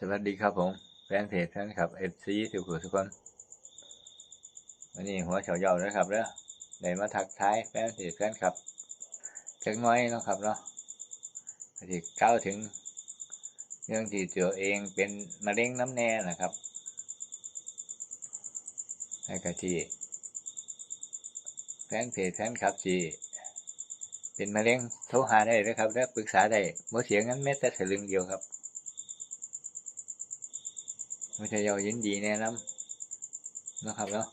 สวัสดีครับผมแฟนเพจแฟนคลับเอฟซีทุกคนทุกคนวันนี้หัวเฉาเยานะครับเนาะได้มาทักทายแฟนเพจแฟนคลับจักน้อยนะครับเนาะที่ก้าวถึง เรื่องที่ตัวเองเป็นมะเร็งน้ำแน่นะครับให้กะที่แฟนเพจแฟนคลับที่เป็นมะเร็งโทรหาได้เลยครับและปรึกษาได้บ่เสียเงินแม้แต่สลึงเดียวครับ ไม่ใช่ยอยินดีแนะนำนะครับเนาะ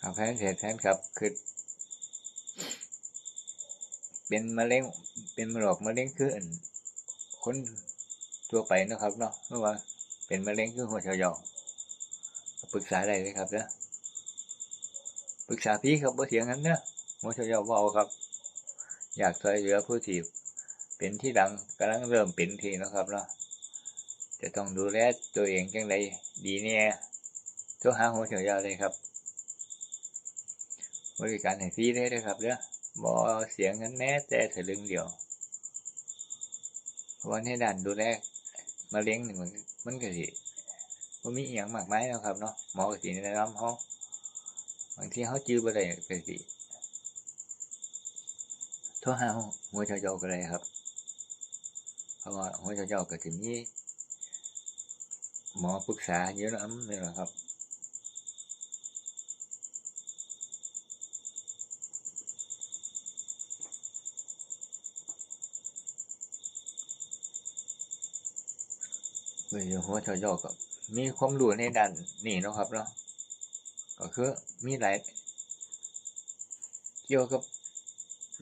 ขับแฟนเพจแฟนครับคือเป็นมะเร็งเป็นมะโรคมะเร็งคือคนทั่วไปนะครับเนาะเพราะว่าเป็นมะเร็งคือหัวเฉยอปรึกษาได้เลยครับเนาะปรึกษาพี่ครับบ่เสียงนั้นเนาะหัวเฉายอเบาครับ อยากช่วยเหลือผู้ที่เป็นที่ดังกำลังเริ่มเป็นทีนะครับเนาะ จะต้องดูแลตัวเองจังไรดีเนี่ยโทรหาหัวเฉียวยาวเลยครับ บริการให้ฟรีเลยนะครับเด้อบ่เสียงเงินแม้แต่ถลึงเดียวเพราะว่าในด้านดูแลมะเร็งหนี่มันมันก็สิบ่มีอย่างมากมายนะครับเนาะหมอกสิแนะนำเฮาบางทีเฮาจื้อบ่ได้ก็สิโทรหาหัวเฉียวยาวก็ได้ครับเพราะว่าหัวเฉียวยาวก็สิมี หมอปรึกษาเยอะนะนี่แหละครับเมื่อหัวชอยอกับมีความรู้ในด้านนี่นะครับเนาะก็คือมีหลายเกี่ยวกับ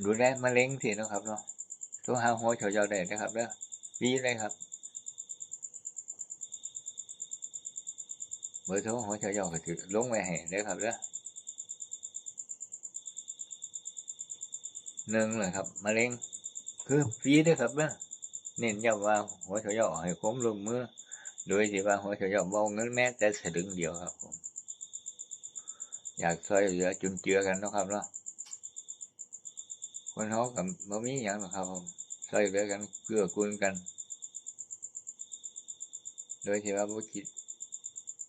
ดูแลมะเร็งสินะครับเนาะโทรหาหัวชอยอได้นะครับเด้อวีเลยครับ เบอร์โทรหัวเฉยอก็ถือลงไว้ให้ได้ครับเด้อหนึ่งเลยครับมะเร็งคือฟรีด้อครับเด้อเน้นย้ำว่าหัวเฉยอให้คมร่วมมือโดยที่ว่าหัวเฉยอเอาเงินแม้แต่สลึงเดียวครับผมอยากช่วยเหลือจุนเจือกันนะครับเนาะคนเขากับบ่มีอย่างหรอกครับผมช่วยเหลือกันเกื้อกูลกัน โดยที่ว่าบ่คิด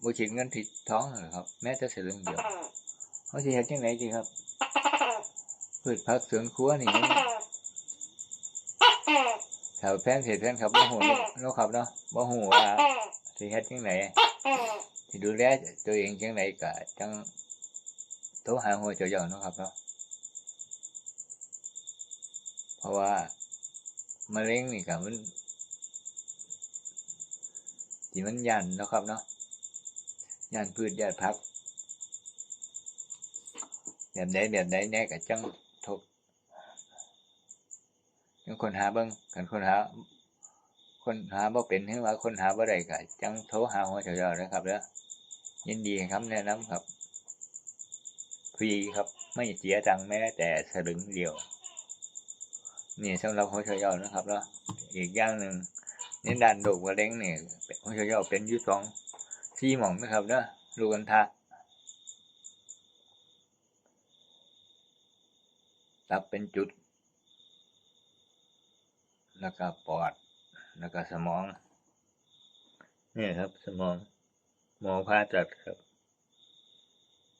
บ่คิดเงินทิดท้องหรอกครับ แม้แต่สลึงเดียวเขาสิเฮ็ดจังไดดีครับพืชผักสวนครัวนี่มันแถวแฟนเพจแฟนครับบ่ฮู้เนาะครับเนาะบ่ฮู้ว่าสิเฮ็ดจังไดสิดูแลตัวเองจังไดก็จังโทรหาหัวเจ้าๆเนาะครับเนาะเพราะว่ามะเร็งนี่ก็มันที่มันยันเนาะครับเนาะ ย่านพืชย่านพักแบบใดแบบใดแน่กับจังทบจังคนหาเบิ้งกันคนหา คนหาบ่เป็นหรือว่าคนหาบ่ได้ก็จังโทรหาหัวเฉยๆนะครับเด้อยินดีครับแนะนำครับฟรีครับ ไม่เสียตังแม้แต่สลึงเดียวนี่สำหรับหัวเฉยๆนะครับแล้วอีกอย่างหนึ่งในด้านโรคมะเร็งเนี่ยหัวเฉยๆเป็นยุทสอง ซีหมองนะครับเนาะลูกกันทะตับเป็นจุด แล้วก็ปอด แล้วก็สมอง นี่ครับ สมอง หมอผ่าตัดครับ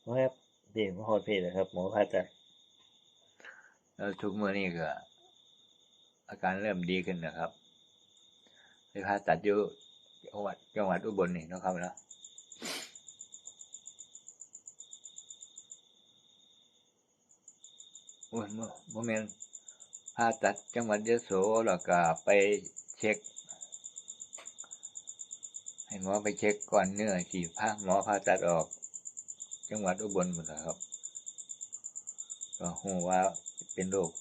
หมอครับดีหมอโหดเพศนะครับ หมอผ่าตัดแล้วทุกเมื่อนี้ก็ อาการเริ่มดีขึ้นนะครับไปผ่าตัดอยู่จังหวัดจังหวัดอุบลนี่นะครับเนาะ โอ้ยโมโมเมนผ่าตัดจังหวัดยโสแล้วก็ไปเช็ค ให้หมอไปเช็คก่อนเนื้อที่ผ่าหมอผ่าตัดออก จังหวัดอุบลหมดแล้วครับก็หูว่าเป็นโรค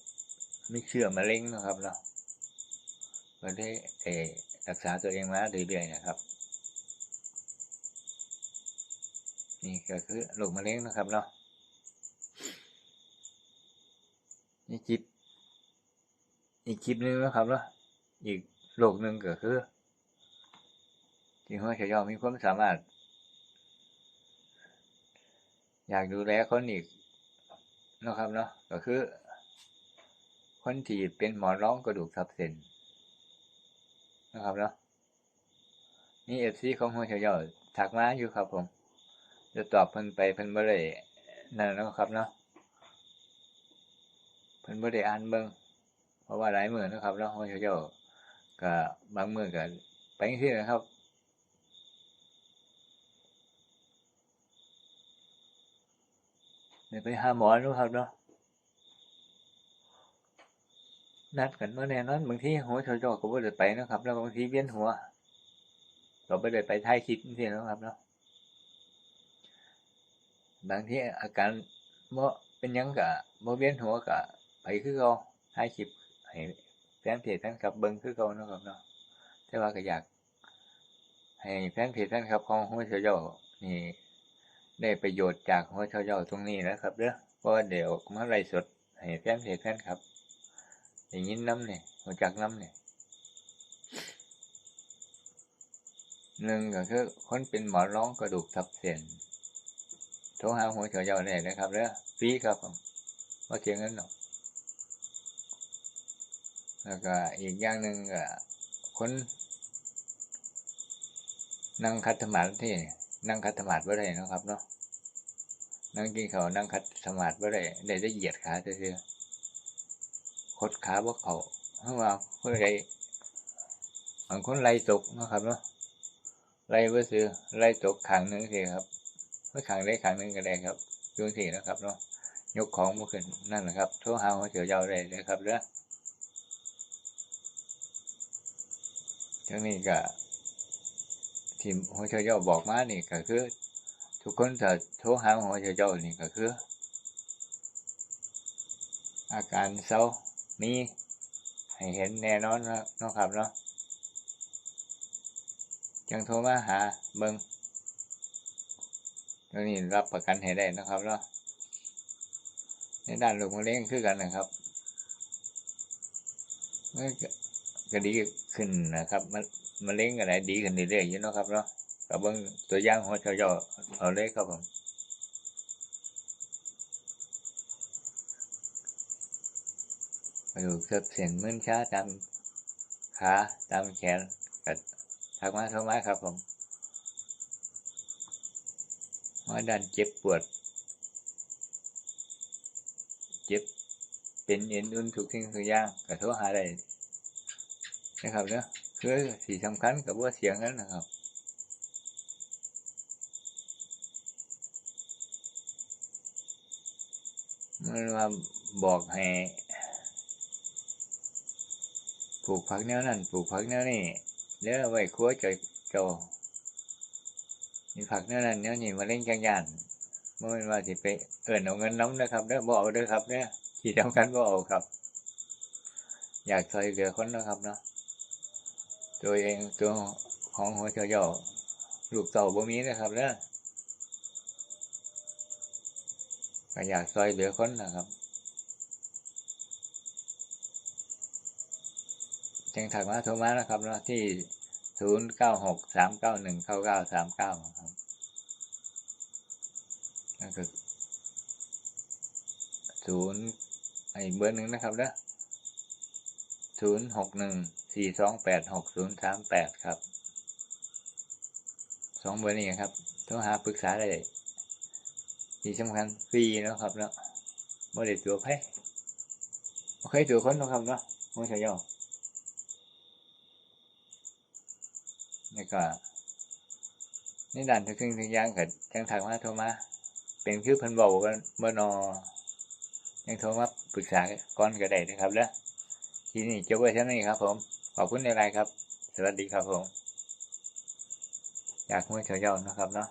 ไม่เชื่อมะเร็งนะครับเนาะก็ได้เออรักษาตัวเองมาเรื่อยๆนะครับ นี่ก็คือโรคมะเร็งนะครับเนาะ นี่คลิป อีกคลิปนึงนะครับเนาะอีกโลกหนึ่งก็คือที่หัวเฉยอมีความสามารถ อยากดูแลคนอีกนะครับเนาะก็คือ คนที่เป็นหมอนร้องกระดูกทับเส้นนะครับเนาะนี่เอฟซีของหัวเฉยๆถักมาอยู่ครับผมจะตอบเพิ่นไปเพิ่นบ่ได้นั่นนะครับเนาะเพิ่นบ่ได้อ่านเบิ่ง เพราะว่าหลายมื้อนะครับเนาะหัวเฉยๆก็บางมื้อก็ไปจังซี่นะครับได้ไปหาหมอนะครับเนาะนัดกันมาแน่นอนบางทีหัวเฉยก็บ่ได้ไปนะครับ แล้วบางทีเวียนหัวก็บ่ได้ไปถ่ายคลิปจังซี่นะครับเนาะบางทีอาการบ่อเป็นยังก็บ่อเวียนหัวก็ไปคือเก่าถ่ายคลิป ให้แฟนเพจแฟนคลับเบิ่งคือเก่าเนาะครับเนาะแต่ว่าก็อยาก ให้แฟนเพจแฟนคลับของหัวเฉยๆนี่ได้ประโยชน์จากหัวเฉยๆตรงนี้นะครับเด้อเพราะเดี๋ยวมาไลฟ์สดให้แฟนเพจแฟนคลับได้ยินนำเนี่รู้จักน้ำเนี่ยหนึ่งก็คือคนเป็นหมอร้องกระดูกทับเส้นโทรหาหัวเฉยๆได้นะครับเด้อฟรีครับผมบ่เสียเงินหรอก แล้วก็อีกอย่างหนึ่งก็คนนั่งคัดสมาธินั่งคัดสมาธิบ่ได้เนะครับเนาะนั่งกินข้าวนั่งคัดสมาธิบ่ได้ได้แต่เหยียดขาซื่อๆคดขาบ่เขาเพราะว่าคนใดบางคนไหล่ตกนะครับเนาะไหล่บ่ซื่อไหล่ตกข้างหนึ่งสิครับเมื่อขังได้ขังหนึ่งก็ได้ครับยุงสี่นะครับเนาะยกของมาขึ้นนั่นแหละครับโทรหาหัวเฉียวยาวได้เลยครับเด้อ ทั้งนี้ก็ที่หัวเฉียวยาวบอกมานี่ก็คือ ทุกคนจะโทรหาหัวเฉียวยานี่ก็คือ อาการเศร้ามีให้เห็นแน่นอนนะครับเนาะจังโทรมาหาเบิงตัวนี้รับประกันให้ได้นะครับเนาะในด้านลูกมะเร็งคือกันนะครับ ก็ดีขึ้นนะครับมะมะเร็งอะไรดีขึ้นเรื่อยๆอยู่เนาะครับเนาะกับเบิ้งตัวย่างหัวเฉยๆเอาเลยครับผมกระดูกเส้นเส้นมึนช้าตามขาตามแขนก็ทักมาเข้ามาครับผมว่าด้านเจ็บปวด เจ็บเป็นเอ็นอุ่นทุกสิ่งทุกอย่างก็โทรหาได้ นะครับเนาะคือสิ่งสำคัญกับว่าเสียงนั้นนะครับมันว่าบอกให้ปลูกผักแนวนั้นปลูกผักแนวนี้แล้วไว้ครัวจะเจ้ามีผักแนวนั้นแนวนี้มาเล่นจังยานเมื่อวันว่าสิไปเอินเอาเงินน้ำนะครับเด้อบ่เอาเด้อครับเนี่ยที่สำคัญบ่เอาครับ อยากช่วยเหลือคนนะครับเนาะ ตัวเองตัวของหัวเฉยๆลูกเต่าบ่มีนะครับเด้อก็อยากช่วยเหลือคนนะครับจังถักมาโทรมานะครับเนาะที่ศูนย์เก้าหกสามเก้าหนึ่งเก้าเก้าสามเก้าครับนั่นคือศูนย์ไอ้เบอร์หนึ่งนะครับเนะศูนย์หกหนึ่งสี่สองแปดหกศูนย์สามแปดครับสองเบอร์นี้ครับโทรหาปรึกษาได้ที่สำคัญฟรีเนาะครับเนาะไม่ได้ตัวไพ่โอเคตัวคนเนาะครับเนาะไม่ใช่ย่อนี่ก็ในด่านทุกสิ่งทุกอย่างก็จังถักมาโทรมาเป็นคือเพิ่นบอกกันเมื่อนอยังโทรมาปรึกษาก่อนก็ได้นะครับแล้วทีนี้จบไว้เท่านี้ครับผม ขอบคุณในไลน์ครับ สวัสดีครับผม อยากคุยเฉยๆนะครับเนาะ